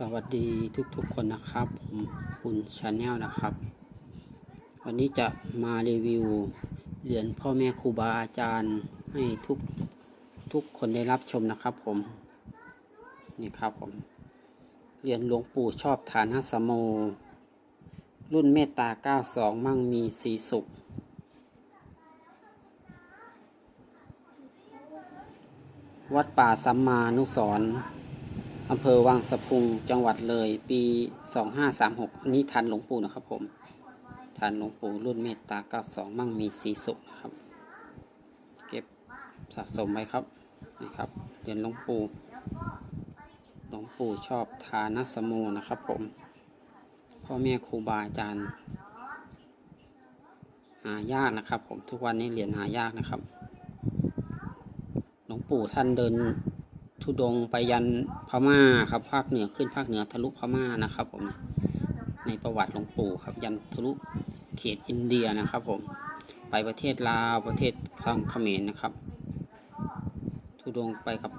สวัสดีทุกๆคนนะครับผมคุณชาแนลนะครับ วันนี้จะมารีวิวเหรียญพ่อแม่ครูบาอาจารย์ให้ทุกทุกคนได้รับชมนะครับผมนี่ครับผมเหรียญหลวงปู่ชอบฐานหัสโม รุ่นเมตตา 92 มั่งมีสีสุขวัดป่าสัมมานุสร อำเภอวังสะพุงจังหวัดเลย ปี 2536 อันนี้ทันหลวงปู่นะครับผมทันหลวงปู่รุ่นเมตตา 92 มั่งมีสีสุขนะครับ เก็บสะสมไว้ครับนะครับเหรียญหลวงปู่หลวงปู่ชอบทานสโมนะครับผมพ่อแม่ครูบาอาจารย์หายากนะครับ ผมทุกวันนี้เหรียญหายากนะครับ หลวงปู่ท่านเดิน ทุดงไปยันพม่าครับภาคเหนือขึ้นภาคเหนือทะลุพม่านะครับผมในประวัติหลวงปู่ครับยันทะลุเขตอินเดียนะครับผมไปประเทศลาวประเทศทางเขมรนะครับ ทุดงไปกับ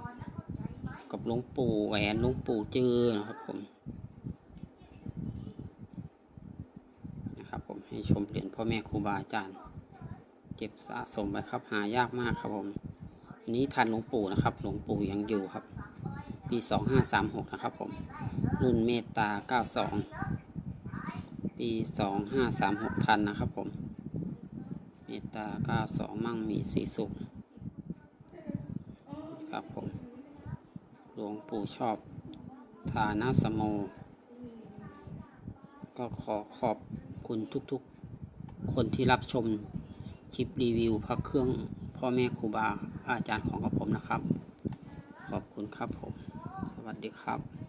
กับหลวงปู่แหวนหลวงปู่จือนะครับผมนะครับผมให้ชมเหรียญพ่อแม่ครูบาอาจารย์ เก็บสะสมไว้ครับหายากมากครับผม อันนี้ทันหลวงปู่นะครับ หลวงปู่ยังอยู่ครับ ปีสองห้าสามหกนะครับผม รุ่นเมตตาเก้าสอง ปีสองห้าสามหกทันนะครับผม เมตตาเก้าสองมั่งมีสีสุขครับผม หลวงปู่ชอบทานาสโม ก็ขอขอบคุณทุกๆ คนที่รับชมคลิปรีวิวพระเครื่อง พ่อแม่ครูบาอาจารย์ของกับผมนะครับ ขอบคุณครับผม สวัสดีครับ